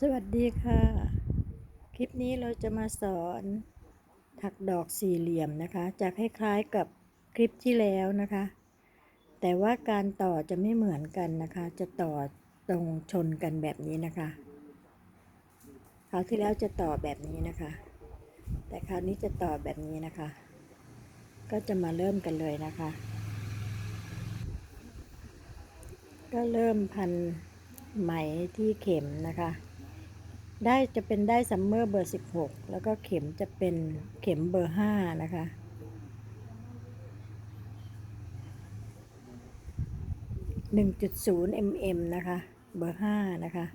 สวัสดีค่ะ คลิปนี้เราจะมาสอนถักดอกสี่เหลี่ยมนะคะ จะคล้ายๆกับคลิปที่แล้วนะคะ แต่ว่าการต่อจะไม่เหมือนกันนะคะ จะต่อตรงชนกันแบบนี้นะคะคราวที่แล้วจะต่อแบบนี้นะคะ แต่คราวนี้จะต่อแบบนี้นะคะ ก็จะมาเริ่มกันเลยนะคะ ก็เริ่มพันไหมที่เข็มนะคะ ได้จะเป็นได้ซัมเมอร์เบอร์ 16 แล้วก็เข็มจะเป็นเข็มเบอร์ 5 นะคะ 1.0 mm นะคะ เบอร์ 5 นะคะ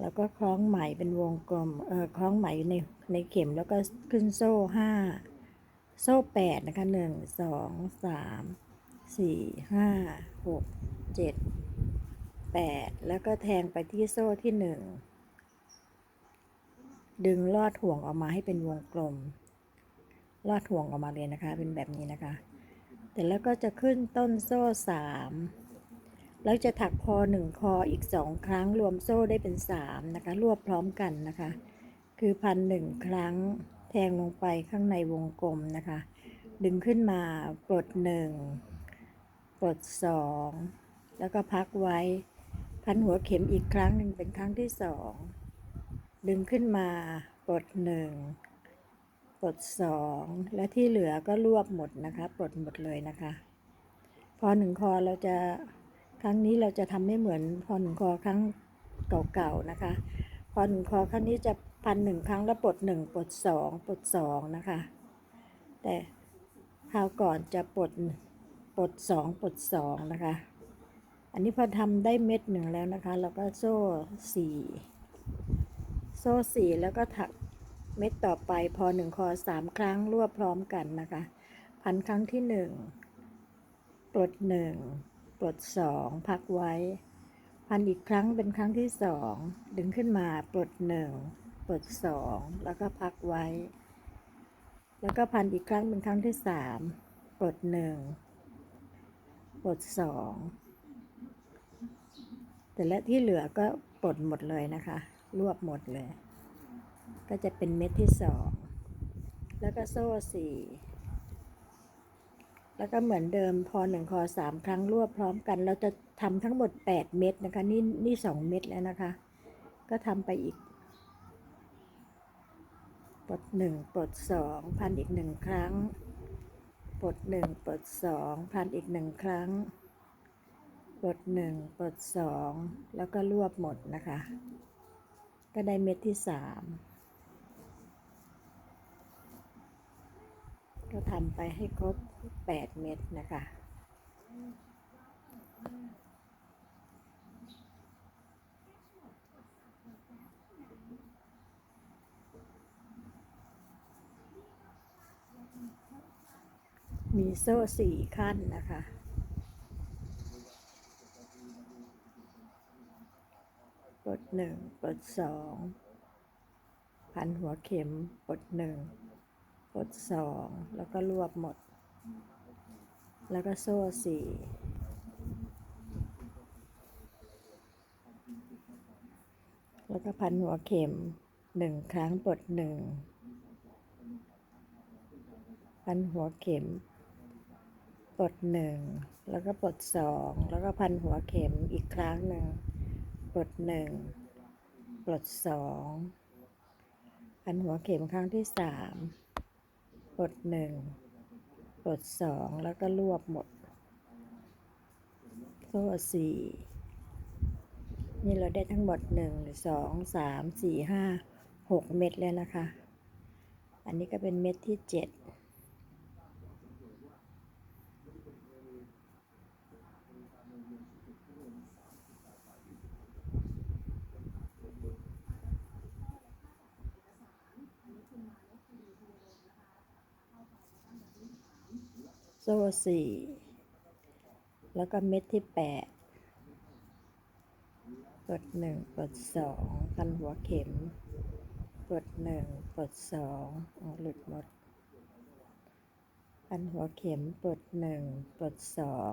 แล้วก็คล้องไหมเป็นวงกลม เอ่อ คล้องไหมอยู่ในในเข็มแล้วก็ขึ้นโซ่ 5 โซ่ 8 นะคะ 1 2 3 4 5 6 7 8 แล้วก็แทงไปที่โซ่ที่ 1 ดึงลอดห่วงออกมาให้เป็นวงกลม ลอดห่วงออกมาเลยนะคะ เป็นแบบนี้นะคะ แต่แล้วก็จะขึ้นต้นโซ่สามแล้วจะถักคอหนึ่งคออีกสองครั้งรวมโซ่ได้เป็นสามนะคะ รวบพร้อมกันนะคะ คือพันหนึ่งครั้งแทงลงไปข้างในวงกลมนะคะ ดึงขึ้นมาปลดหนึ่งปลดสองแล้วก็พักไว้ พันหัวเข็มอีกครั้งหนึ่งเป็นครั้งที่สอง ดึงขึ้นมาปลดหนึ่งปลดสองและที่เหลือก็รวบหมดนะคะปลดหมดเลยนะคะ พอหนึ่งคอเราจะครั้งนี้เราจะทำไม่เหมือนพอหนึ่งคอครั้งเก่าๆนะคะ พอหนึ่งคอครั้งนี้จะพันหนึ่งครั้งแล้วปลดหนึ่งปลดสองปลดสองนะคะ แต่คราวก่อนจะปลดปลดสองปลดสองนะคะ อันนี้พอทำได้เม็ดหนึ่งแล้วนะคะ เราก็โซ่สี่ โซ่สี่แล้วก็ถักเม็ดต่อไปพอหนึ่งคอสามครั้งรวบพร้อมกันนะคะ พันครั้งที่หนึ่งปลดหนึ่งปลดสองพักไว้ พันอีกครั้งเป็นครั้งที่สองดึงขึ้นมาปลดหนึ่งปลดสองแล้วก็พักไว้ แล้วก็พันอีกครั้งเป็นครั้งที่สามปลดหนึ่งปลดสองแต่และที่เหลือก็ปลดหมดเลยนะคะ รวบหมดเลย ก็จะเป็นเม็ดที่สองแล้วก็โซ่สี่แล้วก็เหมือนเดิมพอหนึ่งคอสามครั้งรวบพร้อมกัน เราจะทำทั้งหมดแปดเม็ดนะคะนี่นี่สองเม็ดแล้วนะคะ ก็ทำไปอีกปลดหนึ่งปลดสองพันอีกหนึ่งครั้งปลดหนึ่งปลดสองพันอีกหนึ่งครั้งปลดหนึ่งปลดสองแล้วก็รวบหมดนะคะ ก็ได้เม็ดที่สามก็ทำไปให้ครบ8เม็ดนะคะมีโซ่สี่ขั้นนะคะ ปลด หนึ่งปลดสองพันหัวเข็มปลดหนึ่งปลดสองแล้วก็รวบหมด แล้วก็โซ่สี่แล้วก็พันหัวเข็มหนึ่งครั้งปลดหนึ่งพันหัวเข็มปลดหนึ่งแล้วก็ปลดสองแล้วก็พันหัวเข็มอีกครั้งหนึ่งปลดหนึ่ง ปลดสองพันหัวเข็มครั้งที่สามปลดหนึ่งปลดสองแล้วก็รวบหมดโซ่สี่นี่เราได้ทั้งหมดหนึ่งสองสามสี่ห้าหกเม็ดแล้วนะคะ อันนี้ก็เป็นเม็ดที่เจ็ดโซ่สี่ แล้วก็เม็ดที่แปดกดหนึ่งกดสองพันหัวเข็ม กดหนึ่งกดสองหลุดหมด พันหัวเข็มปดหนึ่งปดสอง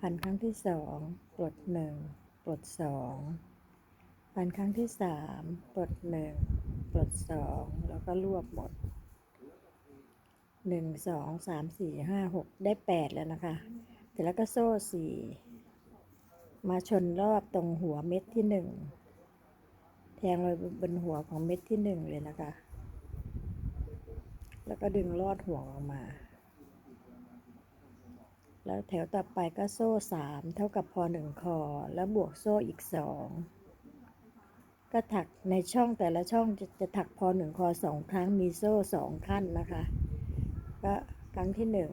พันครั้งที่สองปดหนึ่งปดสองพันครั้งที่สามปดหนึ่งปดสองแล้วก็รวบหมด หนึ่งสองสามสี่ห้าหกได้แปดแล้วนะคะ เสร็จแล้วก็โซ่สี่มาชนรอบตรงหัวเม็ดที่หนึ่งแทงเลยบนหัวของเม็ดที่หนึ่งเลยนะคะ แล้วก็ดึงลอดห่วงออกมา แล้วแถวต่อไปก็โซ่สามเท่ากับพอหนึ่งคอ แล้วบวกโซ่อีกสองก็ถักในช่องแต่ละช่องจะจะถักพอหนึ่งคอสองครั้งมีโซ่สองขั้นนะคะ ก็ครั้งที่หนึ่ง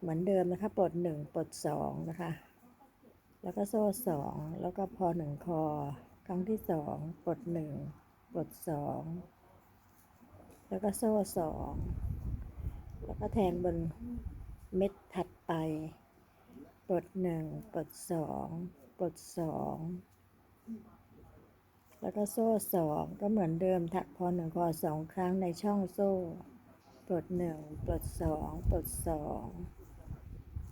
เหมือนเดิมนะคะ ปลดหนึ่งปลดสองนะคะ แล้วก็โซ่สองแล้วก็พอหนึ่งคอ ครั้งที่สองปลดหนึ่งปลดสองแล้วก็โซ่สองแล้วก็แทงบนเม็ดถัดไป ปลดหนึ่งปลดสองปลดสองแล้วก็โซ่สองก็เหมือนเดิมถักพอหนึ่งคอสองครั้งในช่องโซ่ ลดหนึ่งปลดสองปลดสอง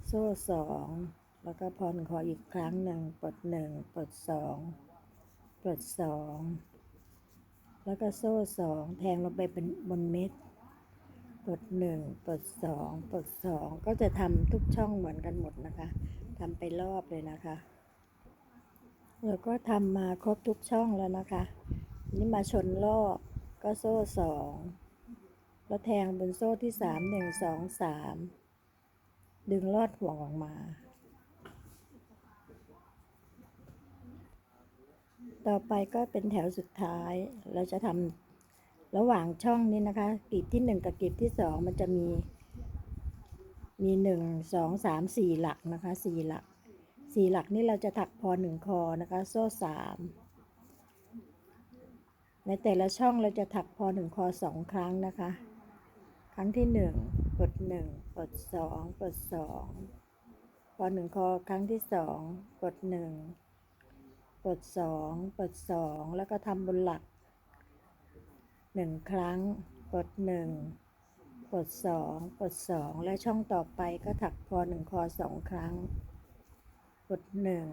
โซ่สองแล้วก็พอนคออีกครั้งหนึ่งปลดหนึ่งปลดสองปลดสองแล้วก็โซ่สองแทงลงไปเป็นบนเม็ดปลดหนึ่งปลดสองปลดสองก็จะทำทุกช่องเหมือนกันหมดนะคะทำไปรอบเลยนะคะแล้วก็ทำมาครบทุกช่องแล้วนะคะ นี่มาชนรอบก็โซ่สอง แล้วแทงบนโซ่ที่สามหนึ่งสองสามดึงลอดห่วงออกมา ต่อไปก็เป็นแถวสุดท้าย เราจะทำระหว่างช่องนี้นะคะกลีบที่หนึ่งกับกลีบที่สองมันจะมี มีหนึ่งสองสามสี่หลักนะคะสี่หลักสี่หลักนี่เราจะถักพอหนึ่งคอนะคะ โซ่สามในแต่ละช่องเราจะถักพอหนึ่งคอสองครั้งนะคะ รั้งที่หนึ่งกดหนึ่งกดสองกดสองพอหนึ่งคอครั้งที่สองกดหนึ่งกดสองกดสองแล้วก็ทำบนหลักหนึ่งครั้ง กดหนึ่งกดสองกดสองและช่องต่อไปก็ถักพอหนึ่งคอสองครั้ง กดหนึ่ง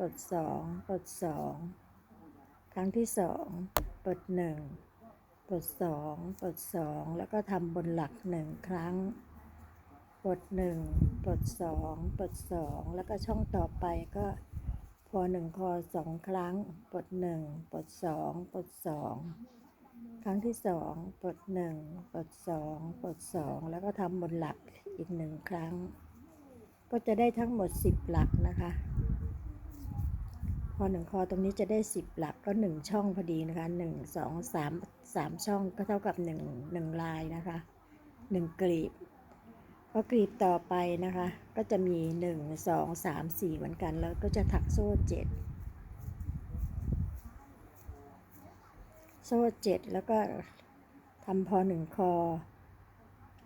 กดสองกดสองครั้งที่สองกดหนึ่ง กดสองกดสองแล้วก็ทำบนหลักหนึ่งครั้งกดหนึ่งกดสองกดสองแล้วก็ช่องต่อไปก็พอหนึ่งคอสองครั้งกดหนึ่งกดสองกดสองครั้งที่สองกดหนึ่งกดสองกดสองแล้วก็ทำบนหลักอีกหนึ่งครั้ง ก็จะได้ทั้งหมด10หลักนะคะ พอหนึ่งคอตรงนี้จะได้10หลักก็1ช่องพอดีนะคะ1 2 3 3ช่องก็เท่ากับ1 1ลายนะคะ1กลีบพอกลีบต่อไปนะคะ ก็จะมี1 2 3 4เหมือนกัน แล้วก็จะถักโซ่7โซ่7แล้วก็ทำพอ1คอ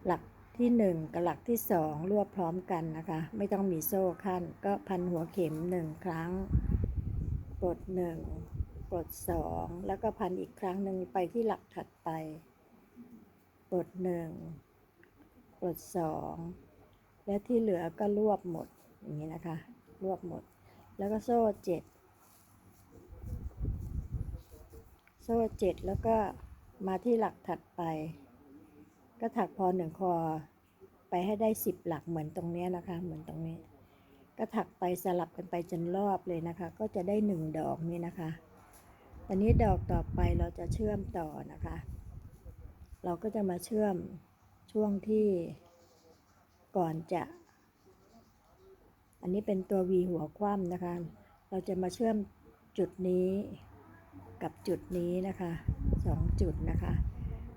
หลักที่1กับหลักที่2รวบพร้อมกันนะคะ ไม่ต้องมีโซ่ขั้นก็พันหัวเข็ม1ครั้ง กด1กด2แล้วก็พันอีกครั้งหนึ่งไปที่หลักถัดไป กด1กด2และที่เหลือก็รวบหมดอย่างนี้นะคะ รวบหมด แล้วก็โซ่7โซ่7แล้วก็มาที่หลักถัดไป ก็ถักพอหนึ่งคอไปให้ได้10หลักเหมือนตรงนี้นะคะ เหมือนตรงนี้ ก็ถักไปสลับกันไปจนรอบเลยนะคะ ก็จะได้1ดอกนี้นะคะตอนนี้ดอกต่อไปเราจะเชื่อมต่อนะคะ เราก็จะมาเชื่อมช่วงที่ก่อนจะ อันนี้เป็นตัว V หัวคว่ำนะคะ เราจะมาเชื่อมจุดนี้กับจุดนี้นะคะสองจุดนะคะ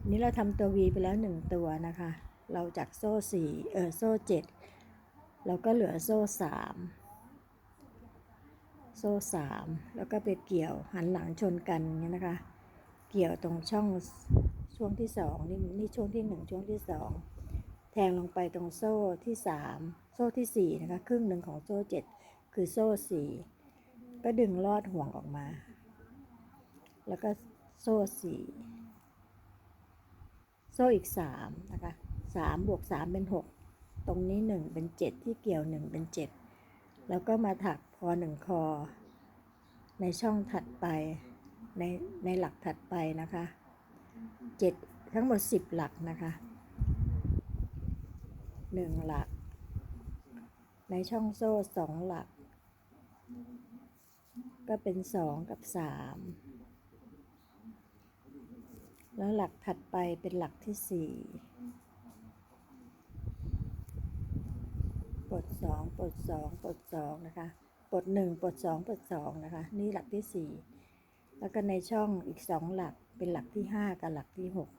นี้เราทำตัว V ไปแล้ว 1 ตัวนะคะ เราจากโซ่4เออโซ่ 7 เราก็เหลือโซ่3โซ่3แล้วก็ไปเกี่ยวหันหลังชนกันเนี่ยนะคะ เกี่ยวตรงช่องช่วงที่2นี่นี่ช่วงที่1ช่วงที่2แทงลงไปตรงโซ่ที่3โซ่ที่4นะคะครึ่งหนึ่งของโซ่7คือโซ่4ก็ดึงลอดห่วงออกมา แล้วก็โซ่สี่โซ่อีกสามนะคะสามบวกสามเป็นหก ตรงนี้หนึ่งเป็นเจ็ดที่เกี่ยวหนึ่งเป็นเจ็ดแล้วก็มาถักพอหนึ่งคอ ในช่องถัดไปในในหลักถัดไปนะคะเจ็ดทั้งหมดสิบหลักนะคะหนึ่งหลัก ในช่องโซ่สองหลัก ก็เป็นสองกับสามแล้วหลักถัดไปเป็นหลักที่สี่ ปลดสองปลดสองปลดสองนะคะปลดหนึ่งปลดสองปลดสองนะคะ นี่หลักที่สี่แล้วก็ในช่องอีกสองหลักเป็นหลักที่ห้ากับหลักที่หก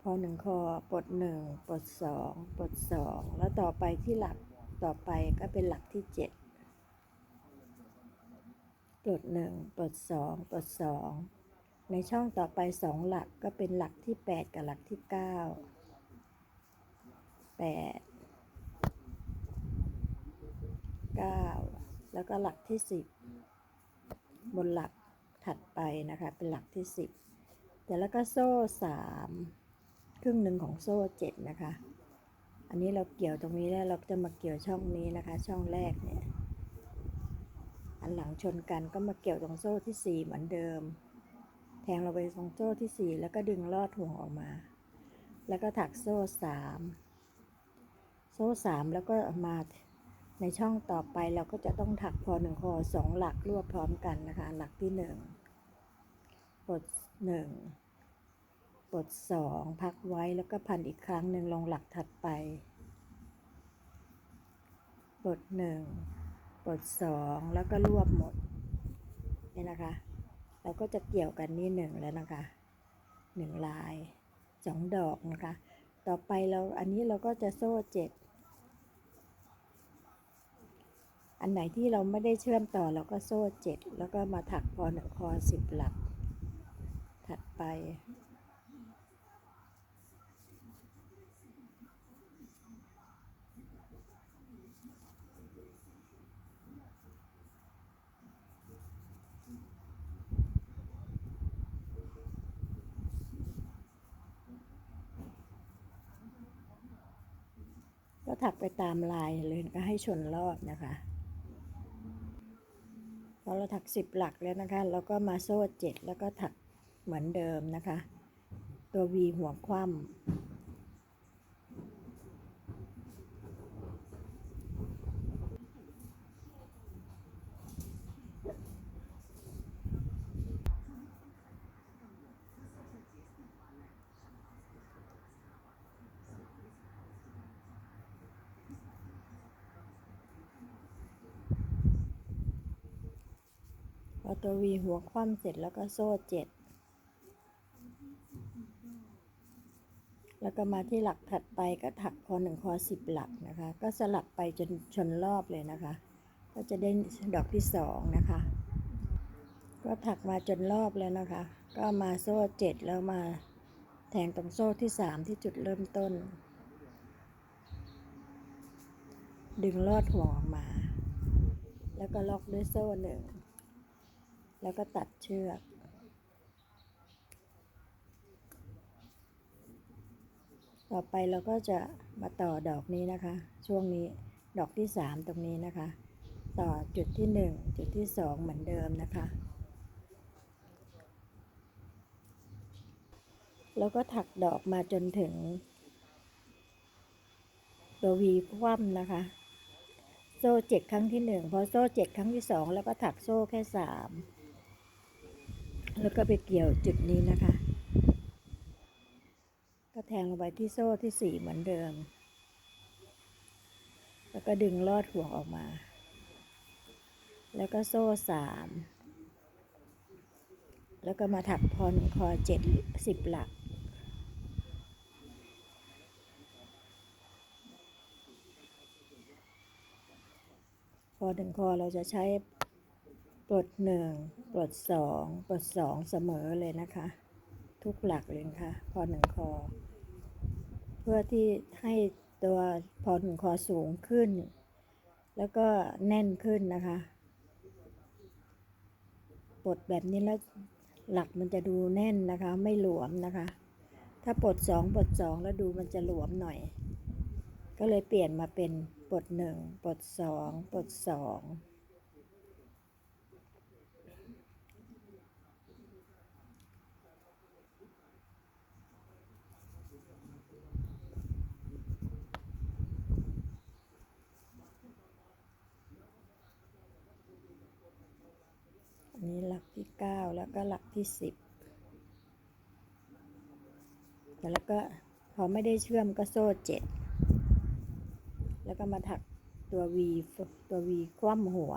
พอหนึ่งคอปลดหนึ่งปลดสองปลดสองแล้วต่อไปที่หลักต่อไปก็เป็นหลักที่เจ็ดปลดหนึ่งปลดสองปลดสองในช่องต่อไปสองหลักก็เป็นหลักที่แปดกับหลักที่เก้า แปดเก้าแล้วก็หลักที่สิบบนหลักถัดไปนะคะเป็นหลักที่สิบแต่แล้วก็โซ่สามครึ่งหนึ่งของโซ่เจ็ดนะคะ อันนี้เราเกี่ยวตรงนี้แล้วเราจะมาเกี่ยวช่องนี้นะคะ ช่องแรกเนี่ยอันหลังชนกันก็มาเกี่ยวตรงโซ่ที่สี่เหมือนเดิม แทงเราไปตรงโซ่ที่สี่แล้วก็ดึงลอดห่วงออกมา แล้วก็ถักโซ่สาม โซ่สามแล้วก็มาในช่องต่อไปเราก็จะต้องถักพอหนึ่งคอสองหลักรวบพร้อมกันนะคะ หลักที่หนึ่งปลดหนึ่งปลดสองพักไว้แล้วก็พันอีกครั้งหนึ่งลงหลักถัดไปปลดหนึ่งปลดสองแล้วก็รวบหมดนี่นะคะ เราก็จะเกี่ยวกันนี่หนึ่งแล้วนะคะหนึ่งลายสองดอกนะคะ ต่อไปเราอันนี้เราก็จะโซ่เจ็ด อันไหนที่เราไม่ได้เชื่อมต่อเราก็โซ่เจ็ดแล้วก็มาถักพอหนึ่งคอสิบหลัก ถัดไป ก็ถักไปตามลายเลยก็ให้ชนรอบนะคะ พอเราถักสิบหลักแล้วนะคะ เราก็มาโซ่เจ็ดแล้วก็ถักเหมือนเดิมนะคะ ตัว V หัวคว่ำ พอตัว V หัวคว่ำเสร็จแล้วก็โซ่เจ็ด แล้วก็มาที่หลักถัดไปก็ถักคอหนึ่งคอสิบหลักนะคะ ก็สลับไปจนชนรอบเลยนะคะ ก็จะได้ดอกที่สองนะคะ ก็ถักมาจนรอบแล้วนะคะ ก็มาโซ่เจ็ดแล้วมาแทงตรงโซ่ที่สามที่จุดเริ่มต้น ดึงลอดห่วงออกมา แล้วก็ล็อกด้วยโซ่หนึ่ง แล้วก็ตัดเชือกต่อไปเราก็จะมาต่อดอกนี้นะคะ ช่วงนี้ดอกที่สามตรงนี้นะคะ ต่อจุดที่หนึ่งจุดที่สองเหมือนเดิมนะคะ แล้วก็ถักดอกมาจนถึง ตัววีคว่ำนะคะ โซ่เจ็ดครั้งที่หนึ่งพอโซ่เจ็ดครั้งที่สองแล้วก็ถักโซ่แค่สาม แล้วก็ไปเกี่ยวจุดนี้นะคะ ก็แทงลงไปที่โซ่ที่สี่เหมือนเดิม แล้วก็ดึงลอดห่วงออกมา แล้วก็โซ่สามแล้วก็มาถักพอนคอเจ็ดสิบหลัก พอหนึ่งคอเราจะใช้ ปลดหนึ่งปลดสองปลดสองเสมอเลยนะคะ ทุกหลักเลยนะคะพอหนึ่งคอ เพื่อที่ให้ตัวพอหนึ่งคอสูงขึ้น แล้วก็แน่นขึ้นนะคะ ปลดแบบนี้แล้วหลักมันจะดูแน่นนะคะ ไม่หลวมนะคะ ถ้าปลดสองปลดสองแล้วดูมันจะหลวมหน่อย ก็เลยเปลี่ยนมาเป็นปลดหนึ่งปลดสองปลดสอง นี้หลักที่เก้าแล้วก็หลักที่สิบแล้วก็พอไม่ได้เชื่อมก็โซ่เจ็ดแล้วก็มาถักตัว V ตัว V คว่ำหัว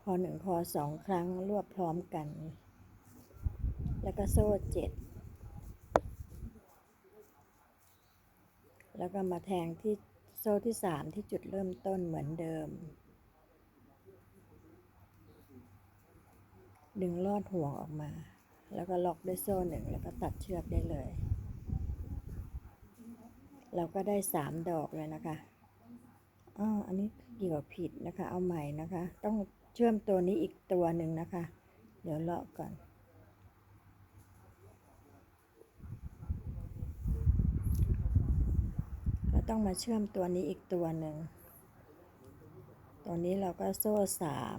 พอหนึ่งคอสองครั้งรวบพร้อมกัน แล้วก็โซ่เจ็ด แล้วก็มาแทงที่โซ่ที่สามที่จุดเริ่มต้นเหมือนเดิม ดึงลอดห่วงออกมา แล้วก็ล็อกด้วยโซ่หนึ่งแล้วก็ตัดเชือกได้เลย เราก็ได้สามดอกเลยนะคะอ๋ออันนี้เกี่ยวผิดนะคะ เอาใหม่นะคะ ต้องเชื่อมตัวนี้อีกตัวหนึ่งนะคะ เดี๋ยวเลาะก่อน เรา ต้องมาเชื่อมตัวนี้อีกตัวหนึ่ง ตัวนี้เราก็โซ่สาม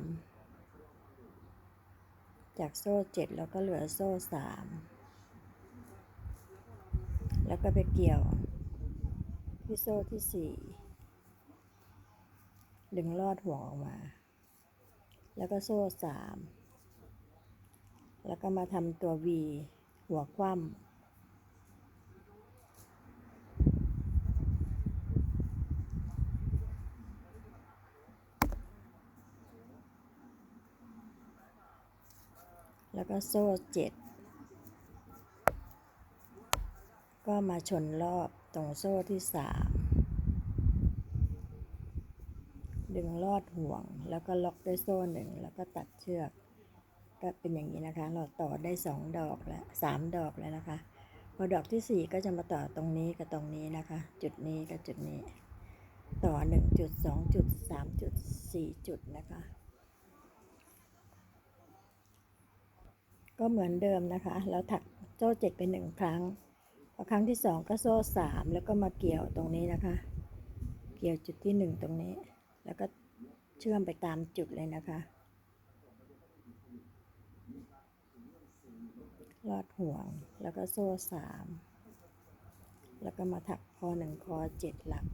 จากโซ่เจ็ดเราก็เหลือโซ่สามแล้วก็ไปเกี่ยวที่โซ่ที่สี่ดึงลอดห่วงออกมา แล้วก็โซ่สามแล้วก็มาทำตัว V หัวคว่ำ แล้วก็โซ่เจ็ดก็มาชนรอบตรงโซ่ที่สามดึงลอดห่วงแล้วก็ล็อกด้วยโซ่หนึ่งแล้วก็ตัดเชือก ก็เป็นอย่างนี้นะคะ เราต่อได้สองดอกแล้วสามดอกแล้วนะคะ พอดอกที่สี่ก็จะมาต่อตรงนี้กับตรงนี้นะคะ จุดนี้กับจุดนี้ ต่อหนึ่งจุดสองจุดสามจุดสี่จุดนะคะ ก็เหมือนเดิมนะคะ เราถักโซ่เจ็ดไปหนึ่งครั้งพอครั้งที่สองก็โซ่สามแล้วก็มาเกี่ยวตรงนี้นะคะ เกี่ยวจุดที่หนึ่งตรงนี้ แล้วก็เชื่อมไปตามจุดเลยนะคะ ลอดห่วงแล้วก็โซ่สามแล้วก็มาถักคอหนึ่งคอเจ็ดหลัก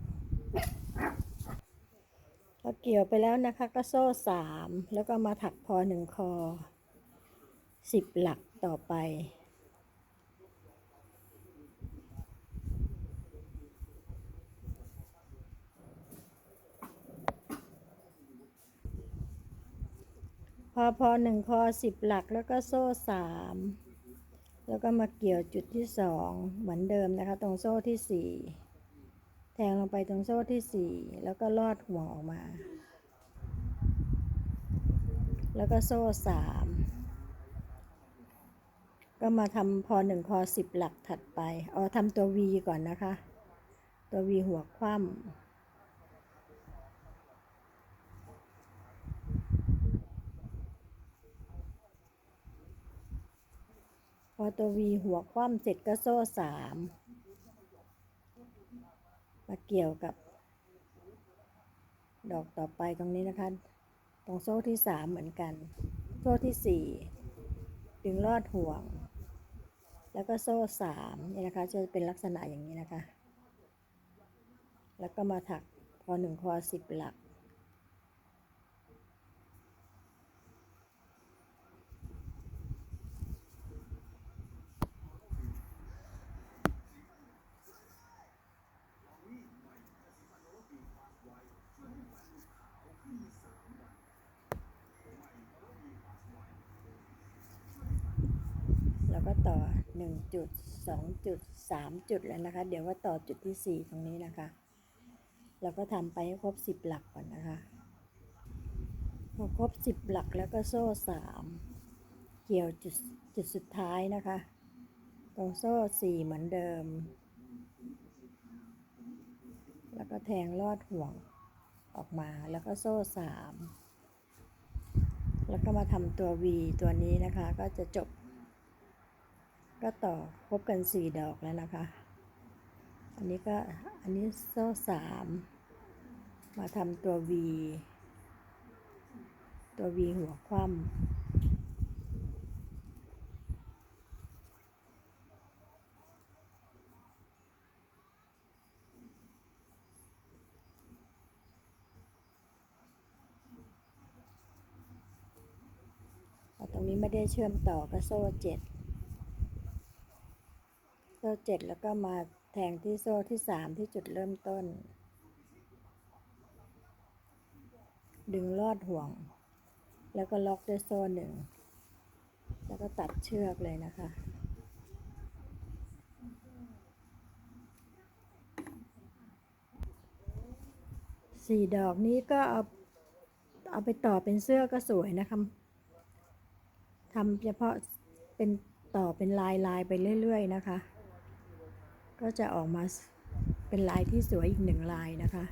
พอเกี่ยวไปแล้วนะคะก็โซ่สามแล้วก็มาถักพอหนึ่งคอ สิบหลักต่อไป พอพอหนึ่งคอสิบหลักแล้วก็โซ่สามแล้วก็มาเกี่ยวจุดที่สองเหมือนเดิมนะคะ ตรงโซ่ที่สี่แทงลงไปตรงโซ่ที่สี่แล้วก็ลอดห่วงออกมา แล้วก็โซ่สาม ก็มาทำพอหนึ่งคอสิบหลักถัดไป เอาทำตัว V ก่อนนะคะ ตัว V หัวคว่ำพอตัว V หัวคว่ำเสร็จก็โซ่สามมาเกี่ยวกับ ดอกต่อไปตรงนี้นะคะ ตรงโซ่ที่สามเหมือนกัน โซ่ที่สี่ดึงลอดห่วง แล้วก็โซ่สามนี่นะคะ จะเป็นลักษณะอย่างนี้นะคะ แล้วก็มาถักพอหนึ่งคอสิบหลัก แล้ว ก็ต่อ1จุด2จุด3จุดแล้วนะคะ เดี๋ยวว่าต่อจุดที่4ตรงนี้นะคะแล้วก็ทำไปให้ครบ10หลักก่อนนะคะพอครบ10หลักแล้วก็โซ่3เกี่ยวจุดจุดสุดท้ายนะคะ ตรงโซ่4เหมือนเดิม แล้วก็แทงลอดห่วงออกมาแล้วก็โซ่3แล้วก็มาทำตัว V ตัวนี้นะคะ ก็จะจบ ก็ต่อครบกันสี่ดอกแล้วนะคะ อันนี้ก็อันนี้โซ่สามมาทำตัว V ตัววีหัวคว่ำตรงนี้ไม่ได้เชื่อมต่อก็โซ่เจ็ด โซ่เจ็ดแล้วก็มาแทงที่โซ่ที่สามที่จุดเริ่มต้น ดึงลอดห่วง แล้วก็ล็อกด้วยโซ่หนึ่งแล้วก็ตัดเชือกเลยนะคะสี่ดอกนี้ก็เอาเอาไปต่อเป็นเสื้อก็สวยนะคะทำเฉพาะเป็นต่อเป็นลายลายไปเรื่อย ๆ นะคะ ก็จะออกมาเป็นลายที่สวยอีกหนึ่งลายนะคะ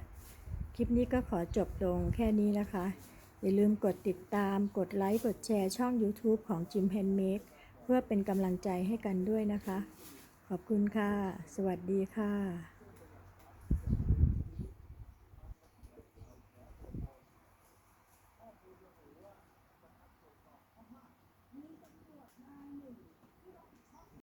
คลิปนี้ก็ขอจบลงแค่นี้นะคะ อย่าลืมกดติดตาม กดไลค์ กดแชร์ช่อง YouTube ของ Jim Handmade เพื่อเป็นกำลังใจให้กันด้วยนะคะ ขอบคุณค่ะ สวัสดีค่ะ